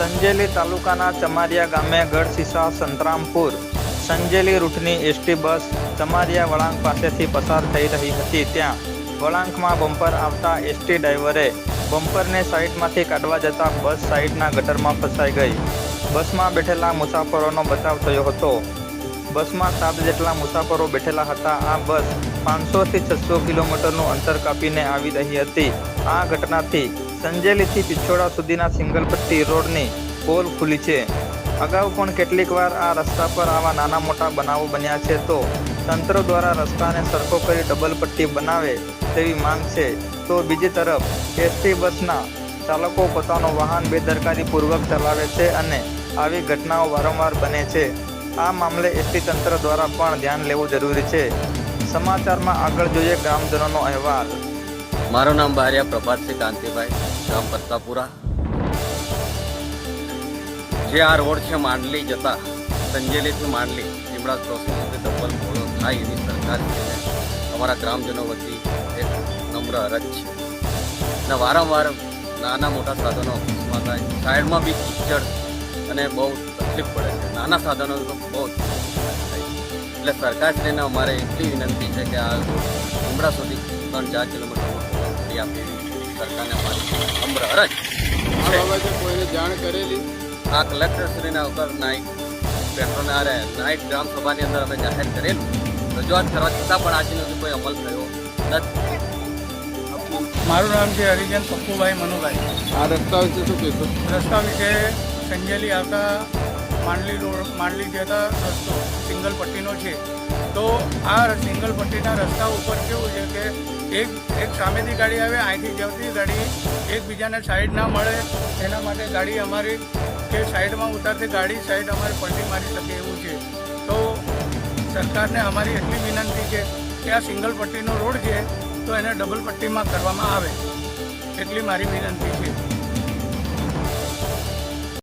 સંજેલી તાલુકાના ચમારિયા ગામે ગઢસીસા સંતરામપુર સંજેલી રૂટની એસટી બસ ચમારિયા વળાંક પાસેથી પસાર થઈ રહી હતી. ત્યાં વળાંકમાં બમ્પર આવતા એસટી ડ્રાઈવરે બમ્પરને સાઈડમાંથી કાઢવા જતાં બસ સાઈડના ગટરમાં ફસાઈ ગઈ. બસમાં બેઠેલા મુસાફરોનો બચાવ થયો હતો. બસમાં સાત જેટલા મુસાફરો બેઠેલા હતા, આ બસ પાંચસોથી છસો કિલોમીટરનું અંતર કાપીને આવી રહી હતી. આ ઘટનાથી સંજેલીથી પિછોડા સુધીના સિંગલ પટ્ટી રોડની પોલ ખુલી છે. અગાઉ પણ કેટલીક વાર આ રસ્તા પર આવા નાના મોટા બનાવો બન્યા છે તો તંત્ર દ્વારા રસ્તાને સરખો કરી ડબલ પટ્ટી બનાવે તેવી માંગ છે. તો બીજી તરફ, એસટી બસના ચાલકો પોતાનું વાહન બેદરકારીપૂર્વક ચલાવે છે અને આવી ઘટનાઓ વારંવાર બને છે. આ મામલે એસટી તંત્ર દ્વારા પણ ધ્યાન લેવું જરૂરી છે. સમાચારમાં આગળ જોઈએ ગ્રામજનોનો અહેવાલ. મારું નામ બારિયા પ્રભાતસિંહ કાંતિભાઈ, ગામ પત્તાપુરા. જે આ રોડ છે માંડલી જતા, સંજેલીથી માંડલી, લીમડા ક્રોસિંગ ડબલ ફોલો થાય એવી સરકારશ્રીને અમારા ગ્રામજનો વતી એક નમ્ર અરજ છે. અને વારંવાર નાના મોટા સાધનો થાય સાઈડમાં બી કિચડ અને બહુ તકલીફ પડે છે. નાના સાધનો તો બહુ. એટલે સરકારશ્રીને અમારે એટલી વિનંતી છે કે આ લીમડા સુધી ત્રણ ચાર કિલોમીટરનો ફોલો કરી આપે એવી સરકારને અમારી અરજ આ બાબતે કોઈને જાણ કરેલી? આ કલેક્ટરશ્રીના ઉપર નાઇટ પેટ્રોલ અરે નાઇટ ગ્રામ અંદર અમે જાહેર કરેલું. રજૂઆત કરવા છતાં પણ આજે સુધી કોઈ અમલ થયો નથી. મારું નામ છે હરિજન પપ્પુભાઈ મનુભાઈ. આ રસ્તા વિશે શું કહેશો? રસ્તા વિશે સંજેલી આવતા માંડલી રોડ માંડલી જતા રસ્તો, સિંગલ પટ્ટીનો છે. તો આ સિંગલ પટ્ટીના રસ્તા ઉપર કેવું છે કે એક એક સામેથી ગાડી આવે અહીંથી જતી ગાડી એકબીજાને સાઈડ ના મળે. એના માટે ગાડી અમારી, કે સાઈડમાં ઉતારતી ગાડી સાઈડ અમારે પલટી મારી શકે એવું છે. તો સરકારને અમારી એટલી વિનંતી છે કે આ સિંગલ પટ્ટીનો રોડ છે, તો એને ડબલ પટ્ટીમાં કરવામાં આવે. એટલી મારી વિનંતી છે.